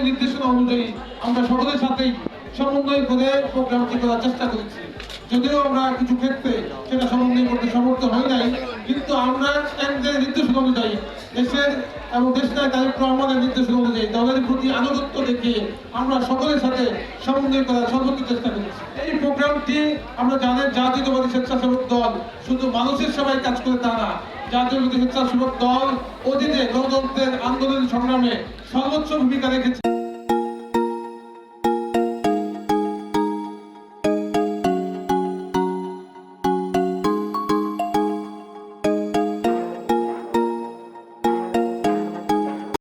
সরকারের নির্দেশনা অনুযায়ী আমরা সকলের সাথেই সমন্বয় করে প্রোগ্রামটি করার চেষ্টা করেছি। যদিও আমরা কিছু ক্ষেত্রে সেটা সমন্বয় করতে সমর্থ হই নাই, কিন্তু আমরা কেন্দ্রের নির্দেশনা অনুযায়ী দেশের এবং দেশনায় তারেক রহমানের নির্দেশনা অনুযায়ী দলের প্রতি আনুগত্য দেখিয়ে আমরা সকলের সাথে সমন্বয় করার সর্বোচ্চ চেষ্টা করেছি। এই প্রোগ্রামটি আমরা জানেন জাতীয়তাবাদী স্বেচ্ছাসেবক দল, শুধু মানুষের সবাই কাজ করে তা না, জাতীয়তাবাদী স্বেচ্ছাসেবক দল অধীনে গণতন্ত্রের আন্দোলন সংগ্রামে সর্বোচ্চ ভূমিকা রেখেছে।